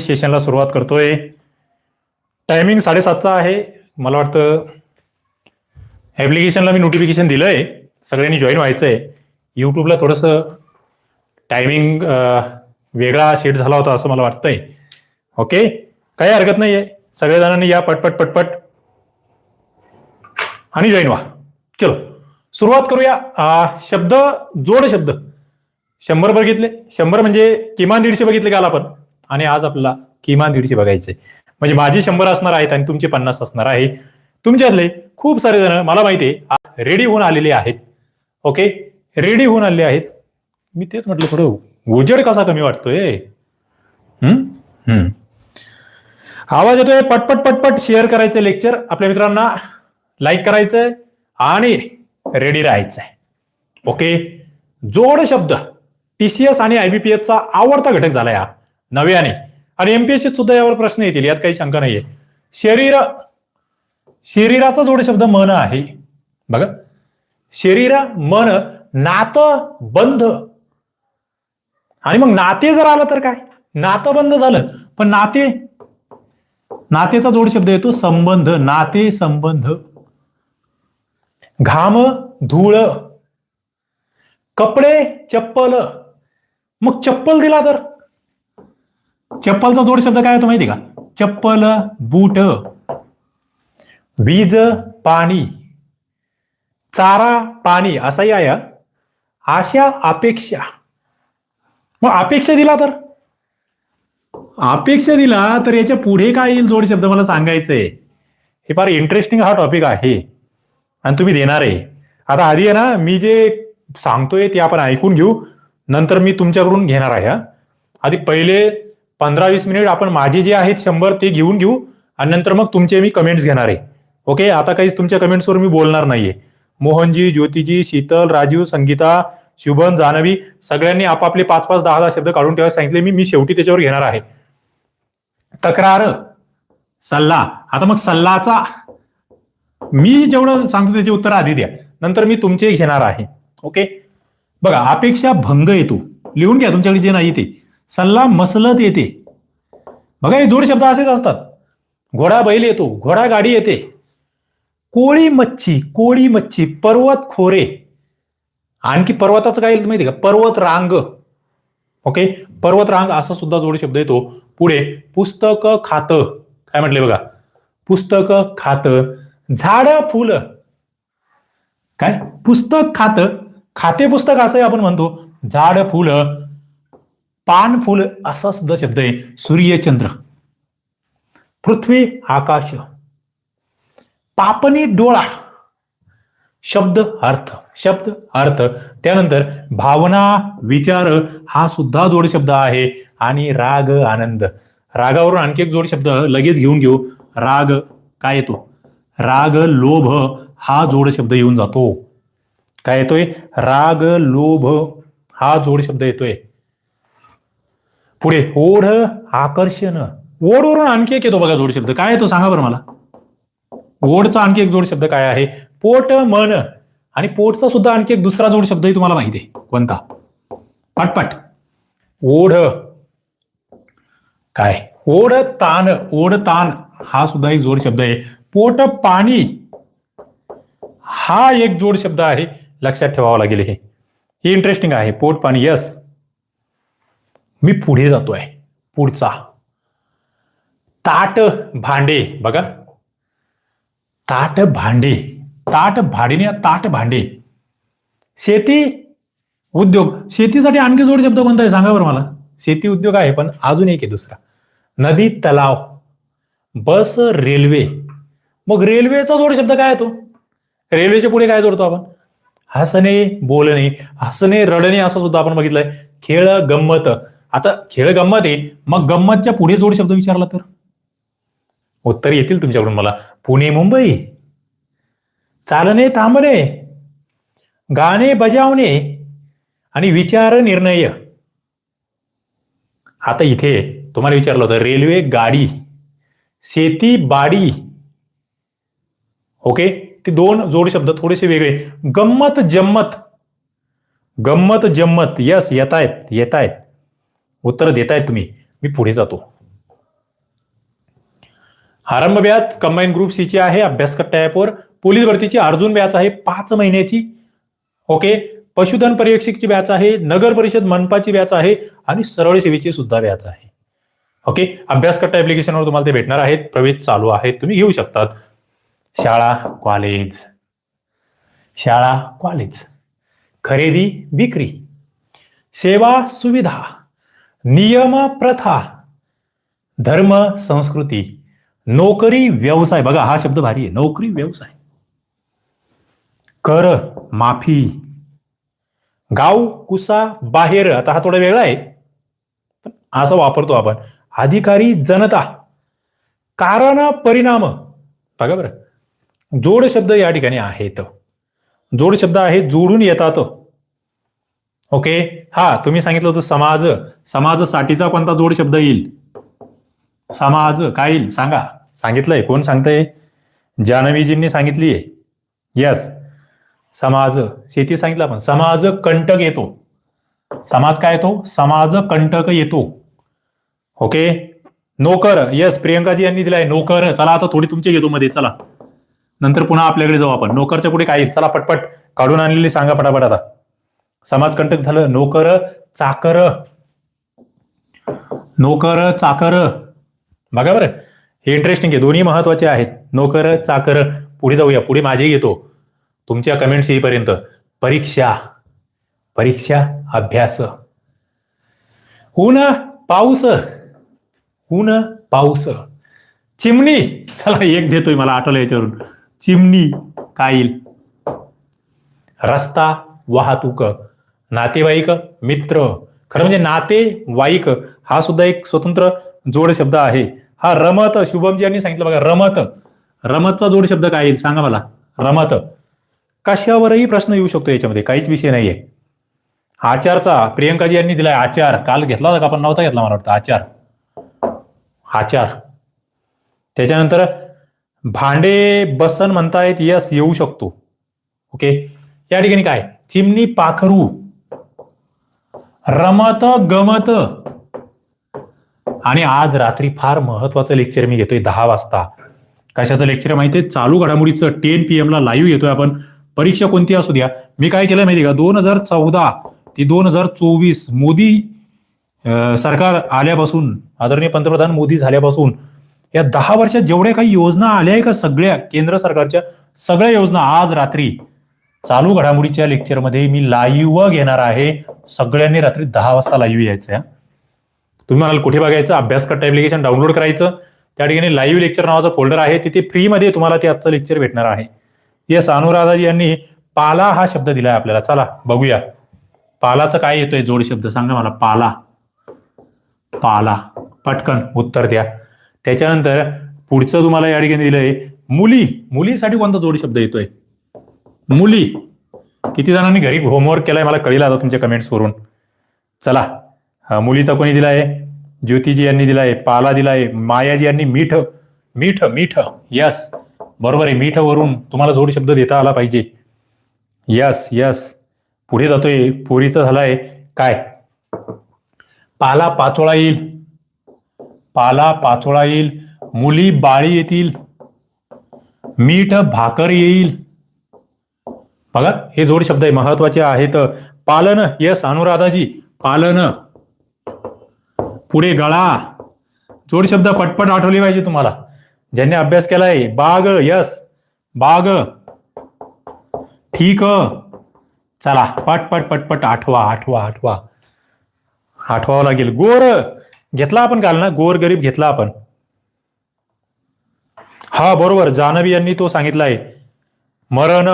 सेशनला सुरुवात करतोय. टायमिंग साडेसातचा आहे. मला वाटतं ॲप्लिकेशनला मी नोटिफिकेशन दिलंय. सगळ्यांनी जॉईन व्हायचंय. यूट्यूबला थोडंसं टायमिंग वेगळा शेड झाला होता असं मला वाटतंय. ओके काही हरकत नाही आहे सगळेजणांनी या पटपट पटपट आणि जॉईन व्हा. चलो. सुरुवात करूया. शब्द जोड शब्द. शंभर बघितले. शंभर म्हणजे किमान दीडशे बघितले काल आपण? आणि आज आपल्याला किमान दीडशे बघायचे म्हणजे माझे शंभर असणार आहेत आणि तुमचे पन्नास असणार आहे. तुमच्यातले खूप सारे जण मला माहिती आहे आज रेडी होऊन आलेले आहेत. ओके रेडी होऊन आलेले आहेत. मी तेच म्हटलं थोडं उजेड कसा कमी वाटतोय? हम्म हम्म आवाज येतोय? पटपट पटपट शेअर करायचं लेक्चर आपल्या मित्रांना लाईक करायचंय आणि रेडी राहायचंय. ओके जोड शब्द. टीसीएस आणि आयबीपीएसचा आवडता घटक झाला हा नव्याने आणि. एमपीएससी सुद्धा यावर प्रश्न येतील यात काही शंका नाहीये. शरीर शरीराचा जोड शब्द मन आहे. बघा. शरीर मन नात बंध. आणि मग नाते जर आलं तर काय? नातं बंद झालं पण नाते नातेचा जोड शब्द येतो संबंध नाते संबंध. घाम धूळ. कपडे चप्पल. मग चप्पल दिला तर? चप्पलचा जोड शब्द काय होतो माहिती का? चप्पल बूट वीज पाणी. चारा पाणी असाही आहे हा. आशा अपेक्षा. मग अपेक्षा दिला तर? अपेक्षा दिला तर याच्यापुढे काय येईल जोड शब्द मला सांगायचंय? हे फार इंटरेस्टिंग हा टॉपिक आहे. आणि तुम्ही देणार आहे. आता आधी आहे ना मी जे सांगतोय ते आपण ऐकून घेऊ. नंतर मी तुमच्याकडून घेणार आहे हा. आधी पहिले पंधरा वीस मिनिट आपण माझे जे आहेत शंभर ते घेऊन घेऊ आणि नंतर मग तुमचे मी कमेंट्स घेणार आहे. ओके आता काहीच तुमच्या कमेंट्सवर मी बोलणार नाहीये. मोहनजी ज्योतिजी शीतल राजीव संगीता शुभन जानवी सगळ्यांनी आपापले पाच पाच दहा दहा शब्द काढून ठेवायला सांगितले मी मी शेवटी त्याच्यावर घेणार आहे. तक्रार सल्ला. आता मग सल्लाचा मी जेवढं सांगतो त्याचे उत्तर आधी द्या. नंतर मी तुमचे घेणार आहे. ओके बघा अपेक्षा भंग येतो. लिहून घ्या तुमच्याकडे जे नाही ते. सल्ला मसलत येते. बघा हे जोड शब्द असेच असतात. घोडा बैल येतो घोडा गाडी येते. कोळी मच्छी कोळी मच्छी पर्वत खोरे. आणखी पर्वताचं काय माहिती का? पर्वत रांग. ओके? पर्वत रांग असा सुद्धा जोड शब्द येतो. पुढे पुस्तक खात. काय म्हटले बघा? पुस्तक खात. झाड फुल. काय? पुस्तक खात. खाते पुस्तक असंही आपण म्हणतो. झाड फुलं. पान फुल असा सुद्धा शब्द आहे सूर्यचंद्र. पृथ्वी आकाश. पापनी डोळा. शब्द अर्थ. शब्द अर्थ. त्यानंतर भावना विचार हा सुद्धा जोड शब्द आहे आणि राग आनंद. रागावरून आणखी एक जोड शब्द लगेच घेऊन घेऊ. राग काय येतो? राग लोभ हा जोड शब्द येऊन जातो. काय येतोय? राग लोभ हा जोड शब्द येतोय. पुढे ओढ आकर्षण. ओढवरून आणखी एक येतो बघा जोड शब्द. काय येतो सांगा बरं मला. ओढचा आणखी एक जोड शब्द काय आहे? पोट मन. आणि पोटचा सुद्धा आणखी एक दुसरा जोड शब्दही तुम्हाला माहिती आहे. कोणता? पटपट. ओढ. काय? ओढ तान ओढ तान हा सुद्धा एक जोड शब्द आहे. पोट पाणी. हा एक जोड शब्द आहे. लक्षात ठेवावा लागेल हे. हे इंटरेस्टिंग आहे. पोट पाणी. यस मी पुढे जातोय. पुढचा. ताट भांडे. बघा. ताट भांडे. ताट भाडीने ताट भांडे. शेती उद्योग. शेतीसाठी आणखी जोड शब्द कोणता आहे? सांगा बरं मला. शेती उद्योग आहे पण अजून एक आहे दुसरा. नदी तलाव. Bus railway. मग रेल्वेचा जोड शब्द काय येतो रेल्वेच्या पुढे काय जोडतो आपण? हसणे बोलणे. हसणे रडणे असं सुद्धा आपण बघितलंय. खेळ गंमत. आता खेळ गंमत आहे. मग गंमतच्या पुढे जोड शब्द विचारला तर? उत्तर येतील तुमच्याकडून मला. पुणे मुंबई. चालणे थांबणे. गाणे बजावणे. आणि विचार निर्णय. आता इथे तुम्हाला विचारलं होतं रेल्वे गाडी. शेती बाडी. ओके? ते दोन जोड शब्द थोडेसे वेगळे. गंमत जम्मत. गंमत जम्मत. यस येतायत येतायत. उत्तर देतायत तुम्ही. मी पुढे जातो. आरंभ बॅच कंबाईन ग्रुप सी ची आहे अभ्यास कट्टा ॲपवर पोलीस भरतीची अर्जुन बॅच आहे पाच महिन्याची. ओके पशुधन पर्यवेक्षकची बॅच आहे नगर परिषद मनपाची बॅच आहे आणि सरळ सेवेची सुद्धा बॅच आहे. ओके अभ्यास कट्टा ऍप्लिकेशनवर तुम्हाला ते भेटणार आहेत. प्रवेश चालू आहेत तुम्ही घेऊ शकतात. शाळा कॉलेज शाळा कॉलेज खरेदी विक्री. सेवा सुविधा. नियम प्रथा धर्म संस्कृती नोकरी व्यवसाय. बघा हा शब्द भारी आहे. नोकरी व्यवसाय. कर माफी. गाव कुसा बाहेर. आता हा थोडा वेगळा आहे. पण असा वापरतो आपण. अधिकारी जनता. कारण परिणाम. बघा बरं. जोड शब्द या ठिकाणी आहेत. जोड शब्द आहेत जोडून येतात. ओके हा तुम्ही सांगितलं होतं समाज. समाजासाठीचा कोणता जोड शब्द येईल? समाज काय येईल? सांगा. सांगितलंय. कोण सांगतंय? जानवीजींनी सांगितली आहे यस समाज. शेती सांगितलं आपण. समाज कंटक येतो. समाज काय येतो? समाज कंटक येतो. ओके नोकर. यस प्रियंकाजी यांनी दिलाय. नोकर. चला आता थोडी तुमची घेतो मध्ये. चला. नंतर पुन्हा आपल्याकडे जाऊ आपण. नोकरच्या पुढे काय येईल? चला पटपट काढून आणलेली सांगा पटापट आता. समाजकंटक झालं. नोकर चाकर. नोकर चाकर. बघा बरं. हे इंटरेस्टिंग आहे. दोन्ही महत्त्वाचे आहेत. नोकर चाकर. पुढे जाऊया. पुढे माझे येतो. तुमच्या कमेंट्स येईपर्यंत परीक्षा. परीक्षा अभ्यास. ऊन पाऊस. ऊन पाऊस. चिमणी. चला एक देतोय मला आठवलं याच्यावरून. चिमणी काईल. रस्ता वाहतूक. नातेवाईक मित्र. खरं म्हणजे नातेवाईक हा सुद्धा एक स्वतंत्र जोड शब्द आहे. हा रमत शुभमजी यांनी सांगितलं बघा रमत. रमतचा जोड शब्द काय येईल? सांगा मला. रमत. कशावरही प्रश्न येऊ शकतो याच्यामध्ये काहीच विषय नाहीये. आचारचा प्रियंकाजी यांनी दिलाय आचार. काल घेतला होता का? आपण नव्हता घेतला मला वाटतं. आचार. आचार. त्याच्यानंतर भांडे बसन म्हणतायत यस येऊ शकतो. ओके? या ठिकाणी काय? चिमणी पाखरू. रमत गमत. आणि आज रात्री फार महत्वाचं लेक्चर मी घेतोय दहा वाजता. कशाचं लेक्चर माहितीये? चालू घडामोडीचं टेन पी एम ला लाईव्ह घेतोय आपण. परीक्षा कोणती असू द्या. मी काय केलं माहिती का? दोन हजार चौदा ते दोन हजार चोवीस मोदी सरकार आल्यापासून आदरणीय पंतप्रधान मोदी झाल्यापासून या दहा वर्षात जेवढ्या काही योजना आल्या आहे का सगळ्या केंद्र सरकारच्या सगळ्या योजना आज रात्री चालू घडामोडीच्या लेक्चरमध्ये मी लाईव्ह घेणार आहे. सगळ्यांनी रात्री दहा वाजता लाईव्ह यायचं तुम्ही म्हणाल कुठे बघायचं? अभ्यास करता ऍप्लिकेशन डाउनलोड करायचं. त्या ठिकाणी लाईव्ह लेक्चर नावाचा फोल्डर आहे. तिथे फ्रीमध्ये तुम्हाला ते आजचं लेक्चर भेटणार आहे. येस अनुराधाजी यांनी पाला हा शब्द दिलाय आपल्याला. चला बघूया. पालाचं काय येतोय जोड शब्द? सांगा मला. पाला. पाला. पटकन उत्तर द्या. त्याच्यानंतर पुढचं तुम्हाला या ठिकाणी दिलंय मुली. मुलीसाठी कोणता जोड शब्द येतोय? मुली किती जणांनी घरी होमवर्क केलाय मला कळीला आता तुमच्या कमेंट्सवरून चला मुलीचा कोणी दिलाय? ज्योतिजी यांनी दिलाय पाला दिलाय मायाजी यांनी मीठ मीठ मीठ यस बरोबर आहे मीठ वरून तुम्हाला जोड शब्द देता आला पाहिजे. यस यस पुढे जातोय पोरीचं झालाय काय? पाला पाचोळा येईल. पाला पाचोळा येईल. मुली बाळी येतील. मीठ भाकर येईल. बघा हे जोड शब्द आहे महत्त्वाचे आहेत. पालन यस अनुराधाजी पालन. पुढे गळा. जोड शब्द पटपट आठवले पाहिजे तुम्हाला. ज्यांनी अभ्यास केलाय बाग यस बाग. ठीक. चला पटपट पटपट आठवा आठवा आठवा. आठवावं लागेल. गोर. घेतला आपण काल ना? गोर गरीब घेतला आपण. हा बरोबर. जानवी यांनी तो सांगितलाय. मरण.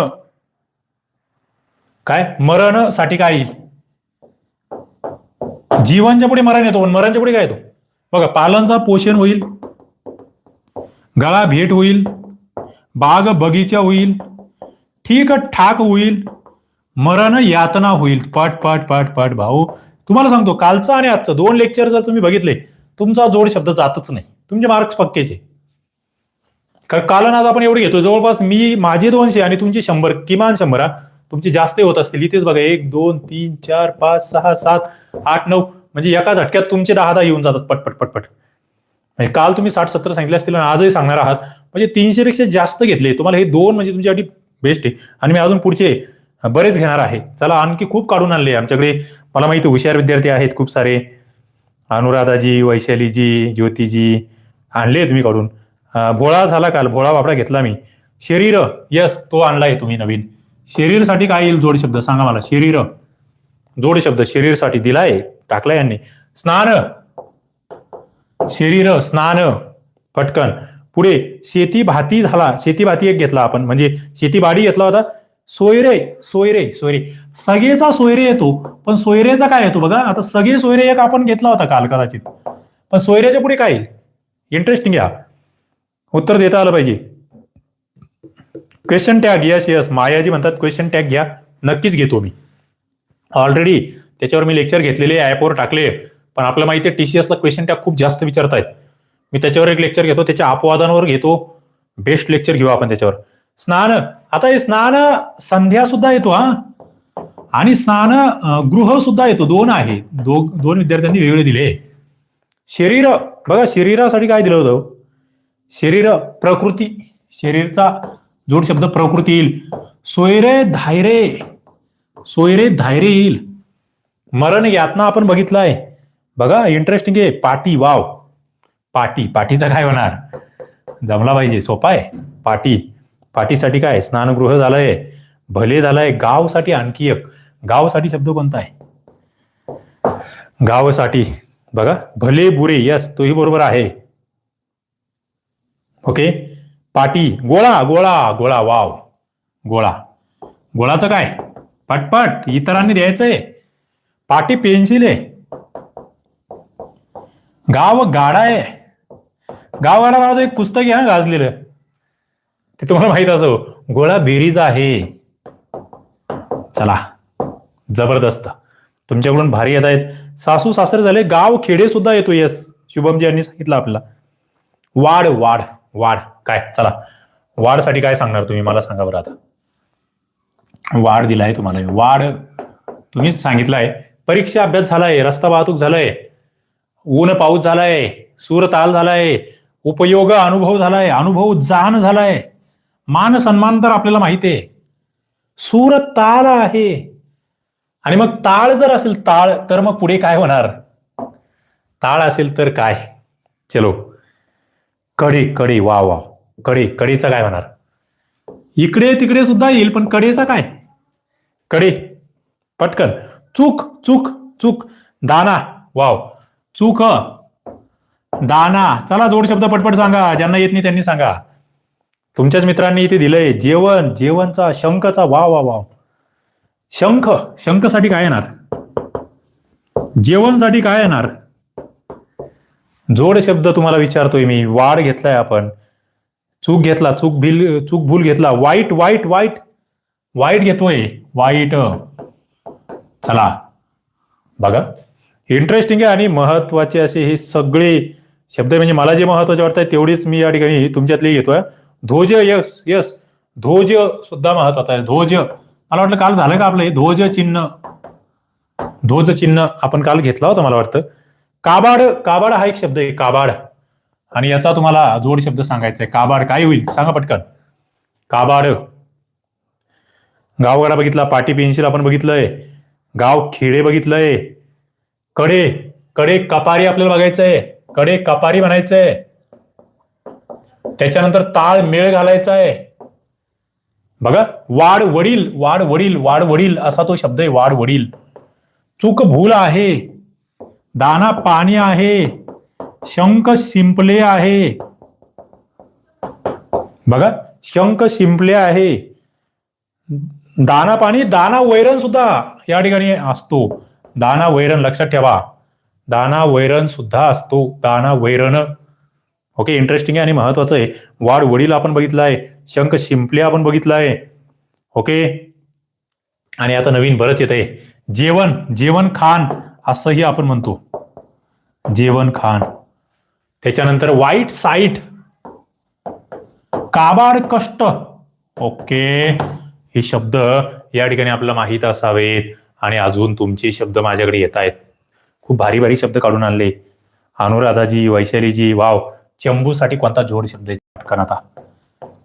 काय? मरणसाठी काय येईल? जीवनच्या पुढे मरण येतो पण मरणच्या पुढे काय येतो? बघा पालनचा पोषण होईल गळा भेट होईल बाग बगीचा होईल ठीक ठाक होईल मरण यातना होईल. पट पट पट पट भाऊ. तुम्हाला सांगतो कालचं आणि आजचं दोन लेक्चर जर तुम्ही बघितले तुमचा जोड शब्द जातच नाही. तुमचे मार्क्स पक्केचे कारण काल आज आपण एवढे घेतो जवळपास मी माझे दोनशे आणि तुमची शंभर किमान शंभर हा. तुमची जास्त होत असतील. इथेच बघा एक दोन तीन चार पाच सहा सात आठ नऊ म्हणजे एका झटक्यात तुमचे दहा दहा येऊन जातात पटपट पटपट म्हणजे काल तुम्ही साठ सत्तर सांगितले असतील आणि आजही सांगणार आहात. म्हणजे तीनशे पेक्षा जास्त घेतले. तुम्हाला हे दोन म्हणजे तुमच्यासाठी बेस्ट आहे. आणि मी अजून पुढचे बरेच घेणार आहे. चला आणखी खूप काढून आणले आमच्याकडे. मला माहिती आहे, हुशार विद्यार्थी आहेत खूप सारे. अनुराधाजी वैशालीजी ज्योतिजी आणले तुम्ही काढून. भोळा झाला काल. भोळा बापडा घेतला मी. शरीर यस तो आणलाय तुम्ही नवीन. शरीरसाठी काय येईल? जोड शब्द. सांगा मला. शरीर. जोड शब्द. शरीरसाठी दिलाय. टाकलाय यांनी. स्नान. शरीर स्नान. पटकन. पुढे शेती भाती झाला. शेती भाती एक घेतला आपण. म्हणजे शेती बाडी घेतला होता. सोयरे. सोयरे. सोयरे. सगेचा सोयरे येतो. पण सोयरेचा काय येतो बघा. आता सगळे सोयरे एक आपण घेतला होता काल कदाचित. पण सोयऱ्याच्या पुढे काय येईल? इंटरेस्टिंग या. उत्तर देता आलं पाहिजे. Question tag yes yes Mayaji म्हणतात क्वेश्चन टॅग घ्या. नक्कीच घेतो मी. ऑलरेडी त्याच्यावर मी लेक्चर घेतलेले ॲपवर टाकले पण आपल्याला माहिती आहे टीसीएसला क्वेश्चन टॅग खूप जास्त विचारतायत. मी त्याच्यावर एक लेक्चर घेतो त्याच्या अपवादांवर घेतो. बेस्ट लेक्चर घेऊ आपण त्याच्यावर. स्नान आता हे स्नान संध्या सुद्धा येतो हा. आणि स्नान गृह सुद्धा येतो. दोन आहे. दो दोन विद्यार्थ्यांनी वेगळे दिले. शरीर बघा शरीरासाठी काय दिलं होतं? शरीर प्रकृती. शरीरचा जोड शब्द प्रकृती येईल. सोयरे धायरे. सोयरे धायरे येईल. मरण यातना आपण बघितलंय. बघा इंटरेस्टिंग आहे. पाटी वाव. पाटी पाटीचा काय होणार? जमला पाहिजे सोपा आहे. पाटी. पाटीसाठी काय? स्नानगृह झालंय. भले झालंय. गावसाठी आणखी एक. गावसाठी शब्द कोणता आहे? गावसाठी. बघा भले बुरे यस तोही बरोबर आहे. ओके? पाटी गोळा गोळा गोळा वाव. गोळा. गोळाचं काय? पटपट इतरांनी द्यायचंय. पाटी पेन्सिल आहे. गाव गाडा आहे. गाव गाडा नावाचं एक पुस्तक आहे ना गाजलेलं. ते तुम्हाला माहीत असो गोळा बेरीज आहे. चला. जबरदस्त. तुमच्याकडून भारी येत आहेत. सासू सासरे झाले. गाव खेडे सुद्धा येतो यस. शुभमजी यांनी सांगितलं आपल्याला. वाढ वाढ वाढ. काय? चला. वाढसाठी काय सांगणार तुम्ही? मला सांगा बरं आता. वाढ दिलाय तुम्हाला. वाढ तुम्हीच सांगितलंय. परीक्षा अभ्यास झालाय रस्ता वाहतूक झालाय ऊन पाऊस झालाय सूर ताल झालाय उपयोग अनुभव झालाय अनुभव जाण झालाय. मान सन्मान तर आपल्याला माहिती आहे. सूर ताल आहे. आणि मग ताळ जर असेल ताळ तर मग पुढे काय होणार? ताळ असेल तर काय? चलो. कडी कडी वा वा. कडे कडेचा काय होणार? इकडे तिकडे सुद्धा येईल पण कडेचा काय? कडे पटकन. चूक चूक चूक. दाना. वाव. चूक. दाना. चला जोड शब्द पटपट सांगा. ज्यांना येत नाही त्यांनी सांगा. तुमच्याच मित्रांनी इथे दिलंय जेवण. जेवणचा शंखचा वाव वा वाव. शंख. शंखसाठी काय येणार? जेवणसाठी काय येणार? जोड शब्द तुम्हाला विचारतोय मी. वाढ घेतलाय आपण. चूक घेतला चूक भिल चूक भूल घेतला. वाईट वाईट वाईट वाईट घेतोय. वाईट चला. बघा. इंटरेस्टिंग आहे आणि महत्त्वाचे असे हे सगळे शब्द म्हणजे मला जे महत्त्वाचे वाटतात तेवढीच मी या ठिकाणी तुमच्यातले घेतोय. ध्वज यस यस ध्वज सुद्धा महत्त्वाचा आहे. ध्वज. मला वाटलं काल झालं का आपलं हे? ध्वज चिन्ह. ध्वज चिन्ह आपण काल घेतला होता मला वाटतं. काबाड काबाड हा एक शब्द आहे. काबाड. आणि याचा तुम्हाला जोड शब्द सांगायचा आहे काबाड काय होईल? सांगा पटकन. काबाड. गावगाडा बघितला पाटी पेन्सिल आपण बघितलंय. गाव खेडे बघितलंय. कडे कडे कपारी आपल्याला बघायचं आहे कडे कपारी म्हणायचंय. त्याच्यानंतर ताळ मेळ घालायचा आहे बघा वाढ वडील वाढ वडील वाढ वडील असा तो शब्द आहे वाढ वडील. चूक भूल आहे. दाना पाणी आहे. शंख शिंपले आहे. बघा शंख शिंपले आहे. दाना पाणी दाना वैरण सुद्धा या ठिकाणी असतो. दाना वैरण लक्षात ठेवा. दाना वैरण सुद्धा असतो. दाना वैरण. ओके इंटरेस्टिंग आहे आणि महत्वाचं आहे. वाढ वडील आपण बघितलं आहे शंख शिंपले आपण बघितलं आहे ओके? आणि आता नवीन बरंच येत आहे जेवण जेवण खान असंही आपण म्हणतो. जेवण खान त्याच्यानंतर वाईट साईट. काबाड कष्ट. ओके. हे शब्द या ठिकाणी आपल्याला माहीत असावेत. आणि अजून तुमचे शब्द माझ्याकडे येत आहेत. खूप भारी भारी शब्द काढून आणले. अनुराधाजी वैशालीजी वाव. चंबूसाठी कोणता जोड शब्द आहे? पटकन आता.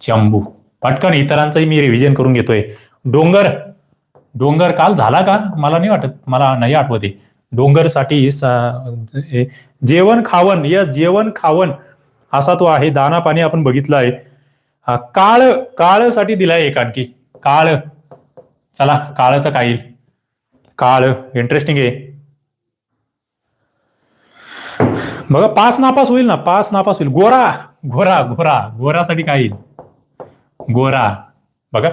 चंबू. पटकन इतरांचंही मी रिव्हिजन करून घेतोय. डोंगर. डोंगर काल झाला का? मला नाही वाटत. मला नाही आठवत आहे. डोंगरसाठी जेवण खावण या जेवण खावण असा तो आहे दाना पाणी आपण बघितलं आहे. काळ काळसाठी दिलाय एक आणखी. काळ. चला काळचं काय येईल काळ. इंटरेस्टिंग आहे. बघा पास नापास होईल ना? पास नापास होईल. गोरा गोरा गोरा. गोरासाठी काय येईल गोरा. बघा.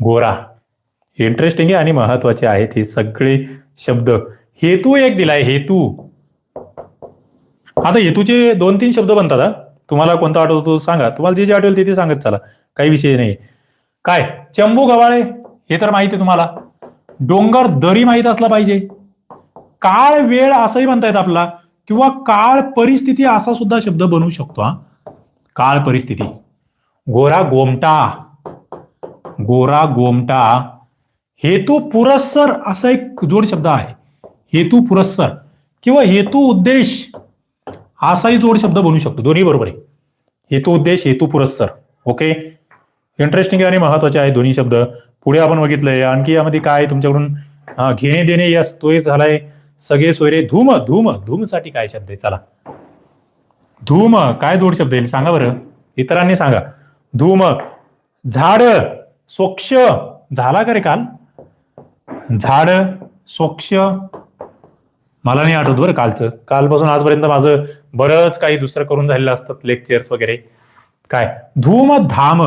गोरा. इंटरेस्टिंग आहे आणि महत्त्वाचे आहेत हे सगळे. शब्द. हेतू एक दिलाय हेतू. आता हेतूचे दोन तीन शब्द बनतात हा. तुम्हाला कोणता आठवतो तो सांगा. तुम्हाला जे जे आठवेल ते ते सांगत चला. काही विषय नाही काय? चंबू गवाळे हे तर माहिती आहे तुम्हाला. डोंगर दरी माहीत असला पाहिजे. काळ वेळ असंही म्हणता येत आपला किंवा काळ परिस्थिती असा सुद्धा शब्द बनवू शकतो हा. काळ परिस्थिती. गोरा गोमटा. गोरा गोमटा. हेतू पुरस्सर असा एक जोड शब्द आहे. हेतू पुरस्सर किंवा हेतू उद्देश असाही जोड शब्द बनवू शकतो. दोन्ही बरोबर आहे. हेतू उद्देश हेतू पुरस्सर. ओके इंटरेस्टिंग आणि महत्त्वाचे आहे दोन्ही शब्द. पुढे आपण बघितलंय आणखी यामध्ये काय तुमच्याकडून? हा, घेणे देणे यस तो एक झालाय. सगळे सोयरे धूम धूम धूमसाठी काय शब्द आहे? चला. धूम काय जोड शब्द येईल सांगा बरं. इतरांनी सांगा. धूम झाड स्वच्छ झाला का रे काल? झाड स्वच्छ मला नाही आठवत बरं कालचं. कालपासून आजपर्यंत माझं बरंच काही दुसरं करून झालेलं असतात लेक्चर्स वगैरे. काय? धूम धाम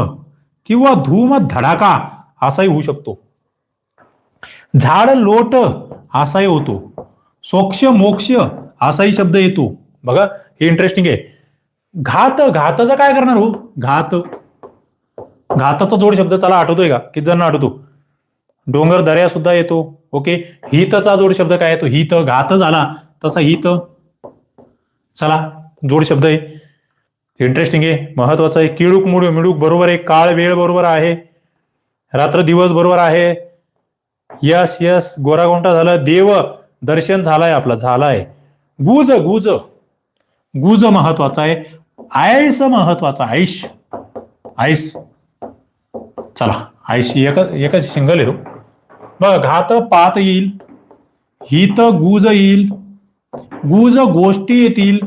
किंवा धूम धडाका असाही होऊ शकतो. झाड लोट असाही होतो. सोक्ष मोक्ष असाही शब्द येतो. बघा हे इंटरेस्टिंग आहे. घात घाताचं काय करणार हो? घात. घाताचा जोड शब्द चला आठवतोय का? किती जण आठवतो? डोंगर दर्या सुद्धा येतो ओके? हितचा जोड शब्द काय येतो हित घात झाला. तसा हित चला जोड शब्द आहे. इंटरेस्टिंग आहे. महत्वाचं आहे. किळूक मुडू मिळूक बरोबर आहे. काळ वेळ बरोबर आहे. रात्र दिवस बरोबर आहे. यस यस गोरागोंटा झालं. देव दर्शन झालाय आपला. झालाय. गुज गुज. गुज महत्त्वाचा आहे. आयस महत्त्वाचा. आयुष आईस चला. आयुष एकच एकच सिंगल आहे बघ हात पात येईल हित गुज येईल गुज गोष्टी येतील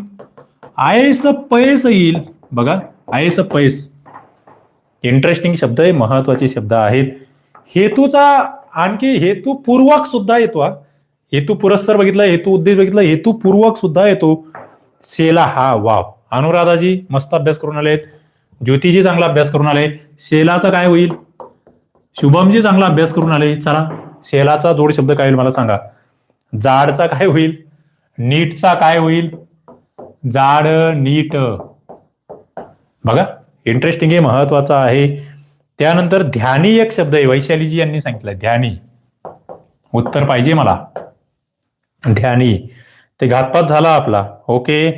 आयस पैस येईल. बघा आयस पैस. इंटरेस्टिंग शब्द आहे महत्त्वाचे शब्द आहेत. हेतूचा आणखी हेतूपूर्वक सुद्धा येतो हा. हेतू पुरस्सर बघितला हेतू उद्देश बघितला हेतूपूर्वक सुद्धा येतो. सेला हा वाव. अनुराधाजी मस्त अभ्यास करून आले ज्योतिजी चांगला अभ्यास करून आले. सेलाचा काय होईल? शुभमजी चांगला अभ्यास करून आले. चला शेलाचा जोड शब्द काय होईल मला सांगा. जाडचा काय होईल? नीटचा काय होईल? जाड नीट. बघा इंटरेस्टिंग आहे महत्त्वाचा आहे. त्यानंतर ध्यानी एक शब्द आहे वैशालीजी यांनी सांगितलं ध्यानी. उत्तर पाहिजे मला. ध्यानी. ते घातपात झाला आपला. ओके.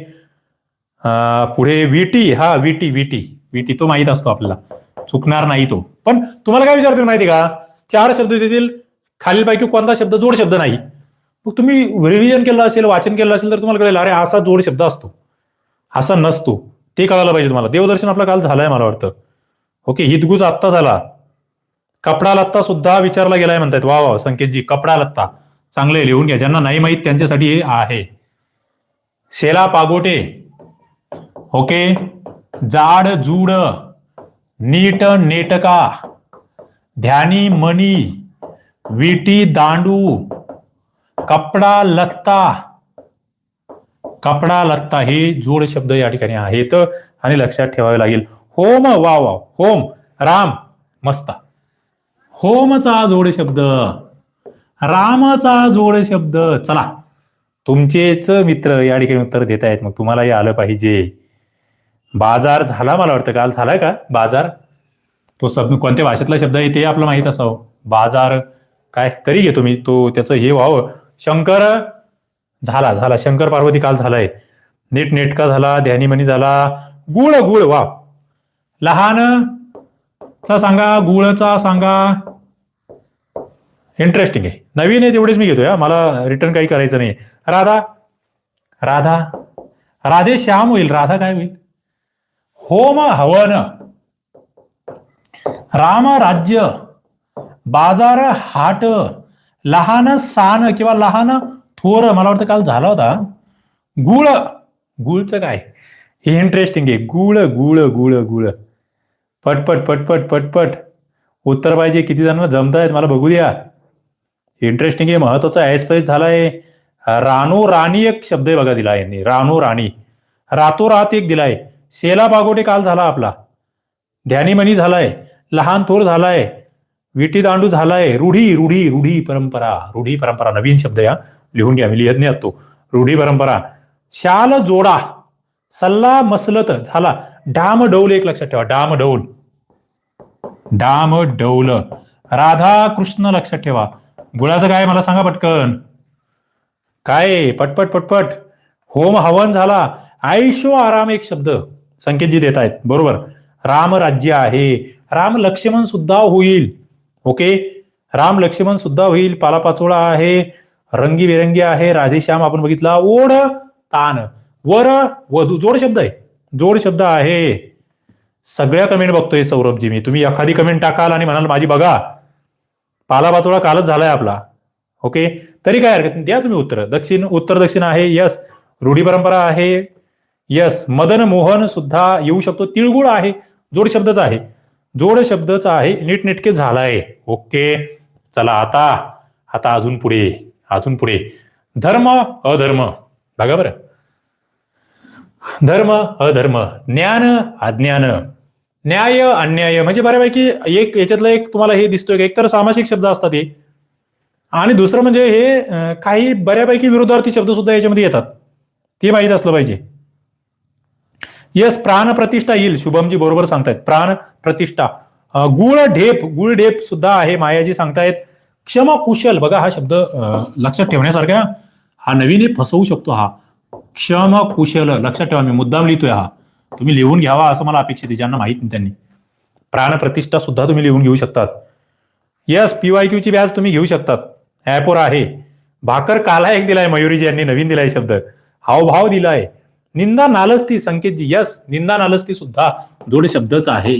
अं, पुढे विटी हा विटी विटी. विटी तो माहीत असतो आपल्याला. चुकणार नाही तो. पण तुम्हाला काय विचारतील माहिती का? चार शब्द देतील खालीलपैकी कोणता शब्द जोड शब्द नाही. मग तुम्ही रिव्हिजन केलं असेल वाचन केलं असेल तर तुम्हाला कळेल अरे असा जोड शब्द असतो. असा नसतो. ते कळायला पाहिजे तुम्हाला. देवदर्शन आपला काल झालंय मला वाटतं. ओके हितगुज आत्ता झाला. कपडा लत्ता सुद्धा विचारला गेलाय म्हणतात वा वा संकेतजी कपडा लत्ता. चांगले लिहून घ्या. ज्यांना नाही माहीत त्यांच्यासाठी हे आहे. शेला पागोटे. ओके? जाड जूड. नीट नेटका ध्यानी मणी विटी दांडू कपडा लत्ता. कपडा लत्ता हे जोड शब्द या ठिकाणी आहेत आणि लक्षात ठेवावे लागेल. होम वा वा होम राम मस्ता. होमचा जोड शब्द रामचा जोड शब्द. चला तुमचेच मित्र या ठिकाणी उत्तर देत आहेत मग तुम्हालाही आलं पाहिजे. बाजार झाला मला वाटतं. काल झालाय का? बाजार? तो शब्द कोणत्या भाषेतला शब्द आहे ते आपलं माहीत असावं. बाजार काय? तरी घेतो मी तो त्याचं हे व्हावं. शंकर झाला झाला. शंकर पार्वती काल झालाय. नीट नेटका झाला ध्यानीमनी झाला. गुळ गुळ वा. लहान चा सांगा गुळचा सांगा. इंटरेस्टिंग आहे. नवीन आहे तेवढेच मी घेतोय मला रिटर्न काही करायचं नाही राधा राधा. राधे श्याम होईल. राधा काय होईल? होम हवन राम राज्य बाजार हाट लहान सान किंवा लहान थोर मला वाटतं काल झाला होता गुळ गुळचं काय हे इंटरेस्टिंग आहे गुळ गुळ गुळ गुळ पटपट पटपट पटपट उत्तर पाहिजे किती जण जमत आहेत मला बघू द्या इंटरेस्टिंग आहे महत्त्वाचा ऍस्पेक्ट झालाय रानो राणी एक शब्द आहे बघा दिला यांनी रानो राणी रातोरात एक दिलाय शेला बागोटे काल झाला आपला. ध्यानीमणी झालाय लहान थोर झालाय विटी दांडू झालाय. रूढी रूढी रूढी परंपरा रूढी परंपरा नवीन शब्द या. लिहून घ्या मी लिहत नाही तो रूढी परंपरा. शाल जोडा. सल्ला मसलत झाला. डाम डौल एक लक्षात ठेवा. डाम डौल. डाम डौल. राधा कृष्ण लक्षात ठेवा. गुळाचं काय मला सांगा पटकन. काय पटपट पटपट. होम हवन झाला. आयुष्य आराम एक शब्द. संकेतजी देत आहेत. बरोबर? राम राज्य आहे. राम लक्ष्मण सुद्धा होईल. ओके? राम लक्ष्मण सुद्धा होईल. पालापाचोळा आहे. रंगीबेरंगी आहे. राधेश्याम आपण बघितला. ओढ तान वर वधू. जोड शब्द आहे. जोड शब्द आहे. सगळ्या कमेंट बघतोय सौरभजी मी. तुम्ही एखादी कमेंट टाकाल आणि म्हणाल माझी बघा. पालापाचोळा कालच झालाय आपला. ओके? तरी काय हरकत नाही. द्या तुम्ही उत्तर. दक्षिण उत्तर दक्षिण आहे. यस रूढी परंपरा आहे. यस मदन मोहन सुद्धा येऊ शकतो. तिळगुळ आहे. जोड शब्दच आहे. जोड शब्दच आहे. नीटनेटके झालाय. ओके. चला आता आता अजून पुढे अजून पुढे. धर्म अधर्म. बघा बरं. धर्म अधर्म. ज्ञान अज्ञान. न्याय अन्याय. म्हणजे बऱ्यापैकी एक याच्यातलं एक तुम्हाला हे दिसतोय का? एक तर सामासिक शब्द असतात हे. आणि दुसरं म्हणजे हे काही बऱ्यापैकी विरोधार्थी शब्द सुद्धा याच्यामध्ये येतात. ते माहीत असलं पाहिजे. येस प्राण प्रतिष्ठा येईल शुभमजी बरोबर सांगतायत. प्राण प्रतिष्ठा गुळ ढेप गुळ ढेप सुद्धा आहे मायाजी सांगतायत. क्षम कुशल बघा हा शब्द लक्षात ठेवण्यासारखा हा नवीन फसवू शकतो हा. क्षम कुशल लक्षात ठेवा मी मुद्दाम लिहितोय हा. तुम्ही लिहून घ्यावा असं मला अपेक्षित आहे ज्यांना माहीत नाही त्यांनी. प्राणप्रतिष्ठा सुद्धा तुम्ही लिहून घेऊ शकतात. यस पीवाय क्यूची बॅच तुम्ही घेऊ शकतात. ऍपवर आहे. भाकर काला एक दिलाय मयुरीजी यांनी नवीन दिलाय शब्द. हावभाव दिलाय. निंदा नालस्ती संकेतजी यस निंदा नालस्ती सुद्धा जोड शब्दच आहे.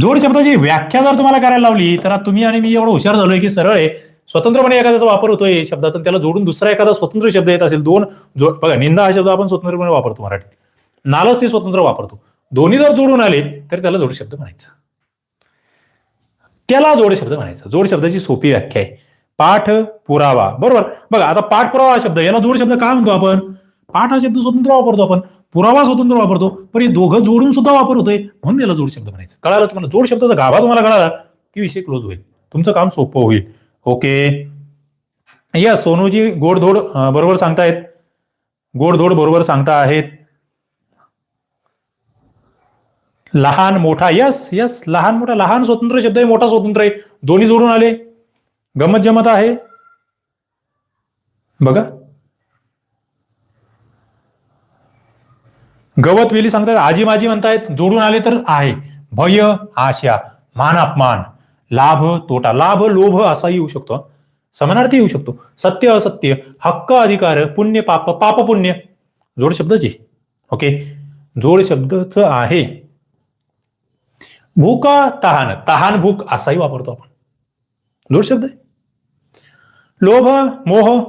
जोड शब्दाची व्याख्या जर तुम्हाला करायला लावली तर तुम्ही आणि मी एवढं हुशार झालोय की सरळ आहे. स्वतंत्रपणे एखाद्याचा वापर होतोय शब्दातून त्याला जोडून दुसरा एखादा स्वतंत्र शब्द येत असेल दोन बघा निंदा हा शब्द आपण स्वतंत्रपणे वापरतो मराठीत. नालस्ती स्वतंत्र वापरतो. दोन्ही जर जोडून आले तर त्याला जोड शब्द म्हणायचा. त्याला जोड शब्द म्हणायचा. जोड शब्दाची सोपी व्याख्या आहे. पाठ पुरावा. बरोबर? बघा आता पाठ पुरावा हा शब्द याला जोड शब्द काय म्हणतो आपण? पाठ हा शब्द स्वतंत्र वापरतो आपण पुरावा स्वतंत्र वापरतो पण हे दोघं जोडून सुद्धा वापर होतोय म्हणून याला जोड शब्द म्हणायचं. कळालं तुम्हाला? जोड शब्दाचा गाभा तुम्हाला कळाला की विषय क्लोज होईल. तुमचं काम सोपं होईल. ओके या सोनूजी गोडधोड बरोबर सांगतायत. गोडधोड बरोबर सांगता आहेत. लहान मोठा यस यस लहान मोठा लहान स्वतंत्र शब्द आहे मोठा स्वतंत्र आहे. दोन्ही जोडून आले. गमत जमत आहे. बघा. गवत वेली सांगतात आजी माझी म्हणतायत जोडून आले तर आहे. भय आशा मान अपमान लाभ तोटा. लाभ लोभ असाही येऊ शकतो. समानार्थी येऊ शकतो. सत्य असत्य हक्क अधिकार पुण्य पाप पाप पुण्य. जोड शब्दची. ओके? जोड शब्दच आहे. भूक तहान. तहान भूक असाही वापरतो आपण. जोड शब्द आहे. लोभ मोह.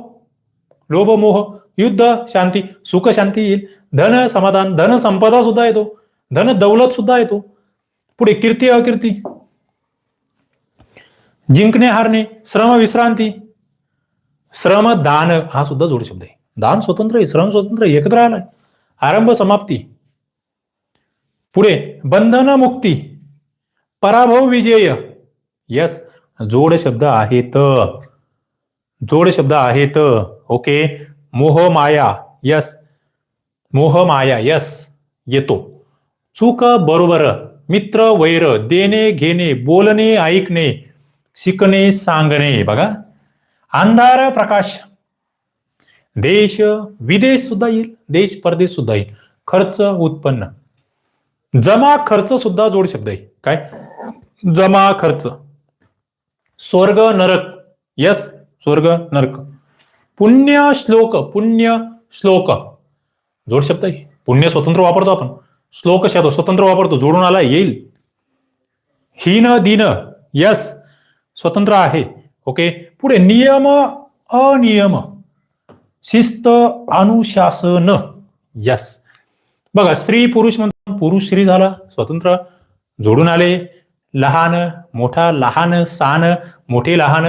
लोभ मोह. युद्ध शांती. सुख शांती येईल. धन समाधान धन संपदा सुद्धा येतो. धन दौलत सुद्धा येतो. पुढे कीर्ती अकीर्ती. जिंकणे हारणे श्रम विश्रांती. श्रम दान हा सुद्धा जोड शब्द आहे. दान स्वतंत्र आहे श्रम स्वतंत्र एकत्र आलाय. आरंभ समाप्ती. पुढे बंधन मुक्ती. पराभव विजय. यस जोड शब्द आहेत. जोड शब्द आहेत. ओके मोह माया. यस मोह माया यस येतो. चूक बरोबर मित्र वैर देणे घेणे बोलणे ऐकणे शिकणे सांगणे बघा. अंधार प्रकाश. देश विदेश सुद्धा येईल देश परदेश सुद्धा येईल. खर्च उत्पन्न. जमा खर्च सुद्धा जोड शब्द आहे. काय? जमा खर्च. स्वर्ग नरक. यस स्वर्ग नरक. पुण्य श्लोक पुण्य श्लोक. जोड शब्द आहे. पुण्य स्वतंत्र वापरतो आपण. श्लोक शब्द स्वतंत्र वापरतो जोडून आला येईल. हीन दिन यस स्वतंत्र आहे. ओके? पुढे नियम अनियम. शिस्त अनुशासन यस. बघा स्त्री पुरुष म्हणतो पुरुष स्त्री झाला स्वतंत्र जोडून आले. लहान मोठा लहान सान मोठे लहान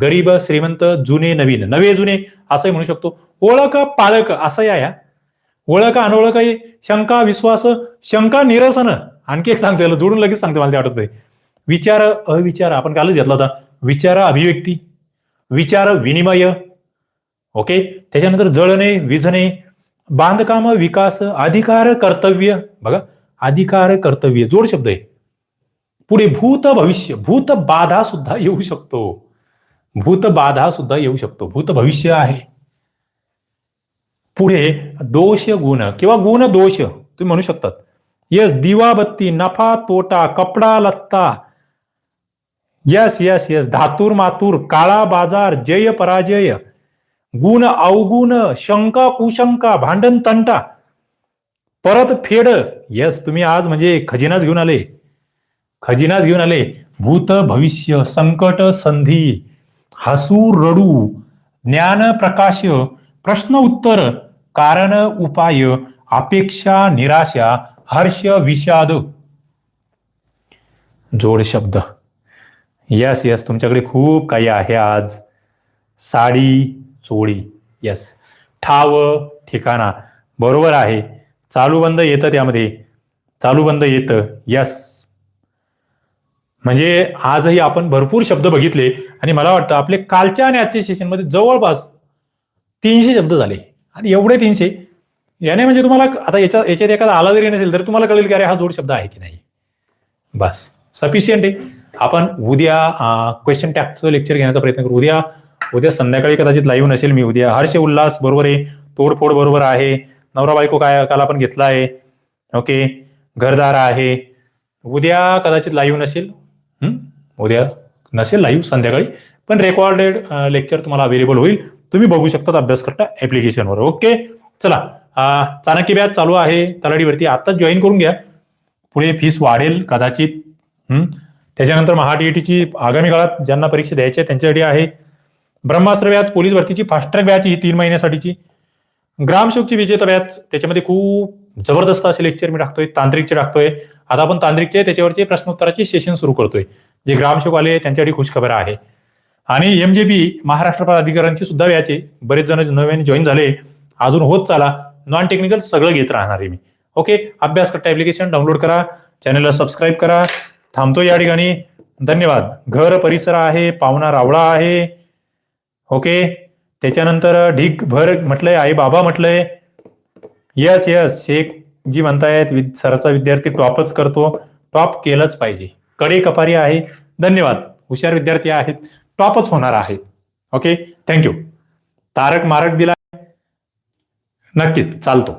गरीब श्रीमंत जुने नवीन. नवे जुने असंही म्हणू शकतो. ओळख पालक असं या. ओळख अनोळख आहे शंका विश्वास शंका निरसन. आणखी एक सांगतो याला जोडून लगेच सांगते मला ते आठवत विचार अविचार आपण कालच घेतला होता. विचार अभिव्यक्ती. विचार विनिमय. ओके? त्याच्यानंतर जळणे विझणे. बांधकाम विकास अधिकार कर्तव्य. बघा अधिकार कर्तव्य. जोड शब्द आहे. पुढे भूत भविष्य. भूत बाधा सुद्धा येऊ शकतो. भूत बाधा सुद्धा येऊ शकतो. भूत भविष्य आहे. पुढे दोष गुण किंवा गुण दोष तुम्ही म्हणू शकतात. यस दिवाबत्ती नफा तोटा कपडा लत्ता. यस यस यस धातूर मातूर काळा बाजार जय पराजय. गुण अवगुण शंका कुशंका भांडण तंटा. परत फेड. यस तुम्ही आज म्हणजे खजिनाच घेऊन आले. खजिनाच घेऊन आले. भूत भविष्य संकट संधी. हसू रडू. ज्ञान प्रकाश. प्रश्न उत्तर. कारण उपाय अपेक्षा निराशा हर्ष विषाद. जोड शब्द. यस यस तुमच्याकडे खूप काही आहे आज. साडी चोळी. यस ठाव ठिकाणा. बरोबर आहे. चालू बंद येतं त्यामध्ये. चालू बंद येतं. यस म्हणजे आजही आपण भरपूर शब्द बघितले आणि मला वाटतं आपले कालच्या आणि आजच्या सेशनमध्ये जवळपास तीनशे शब्द झाले. आणि एवढे तीनशे याने म्हणजे तुम्हाला आता याच्या याच्यात एखादा आला जरी नसेल तर तुम्हाला कळेल की अरे हा जोड शब्द आहे की नाही. बस. सफिशियंट आहे. आपण उद्या क्वेश्चन टॅक्सचं लेक्चर घेण्याचा प्रयत्न करू. उद्या उद्या संध्याकाळी कदाचित लाईव्ह नसेल मी उद्या. हर्ष उल्हास बरोबर आहे. तोडफोड बरोबर आहे. नवरा बायको काय काल आपण घेतला आहे. ओके. घरदार आहे. उद्या कदाचित लाईव्ह नसेल. उद्या नसेल लाईव्ह संध्याकाळी. पण रेकॉर्डेड लेक्चर तुम्हाला अवेलेबल होईल. तुम्ही बघू शकता अभ्यासकर्ता ऍप्लिकेशनवर ओके चला चाणक्य बॅच चालू आहे. तलाडीवरती आताच जॉईन करून घ्या. पुढे फीस वाढेल कदाचित. त्याच्यानंतर महा टीची आगामी काळात ज्यांना परीक्षा द्यायची आहे त्यांच्यासाठी आहे. ब्रह्मास्त्र व्याज पोलीस भरतीची फास्ट ट्रॅक ही तीन महिन्यासाठीची. ग्रामशोकची विजेता व्याज त्याच्यामध्ये खूप जबरदस्त असे लेक्चर मी टाकतोय तांत्रिकचे टाकतोय. आता आपण तांत्रिकचे त्याच्यावरचे प्रश्नोत्तराचे सेशन सुरू करतोय. जे ग्रामशोक आले त्यांच्यासाठी खुशखबर आहे. आणि एम जे बी महाराष्ट्र प्राधिकरणची सुद्धा बॅच आहे बरेच जण नव्याने जॉईन झाले. अजून होत चाला. नॉन टेक्निकल सगळं घेत राहणार आहे मी. ओके अभ्यास करता ऍप्लिकेशन डाउनलोड करा. चॅनलला सबस्क्राईब करा. थांबतो या ठिकाणी. धन्यवाद. घर परिसर आहे पाहुणा रावळा आहे. ओके त्याच्यानंतर ढीक भर म्हटलंय आई बाबा म्हटलंय. यस यस हे जी म्हणतायत विद- सरचा विद्यार्थी टॉपच करतो. टॉप केलंच पाहिजे. कडे कपारी आहे. धन्यवाद. हुशार विद्यार्थी आहेत. टॉपच होणार आहेत ओके? थँक्यू तारक मारक दिला नक्कीच चालतो.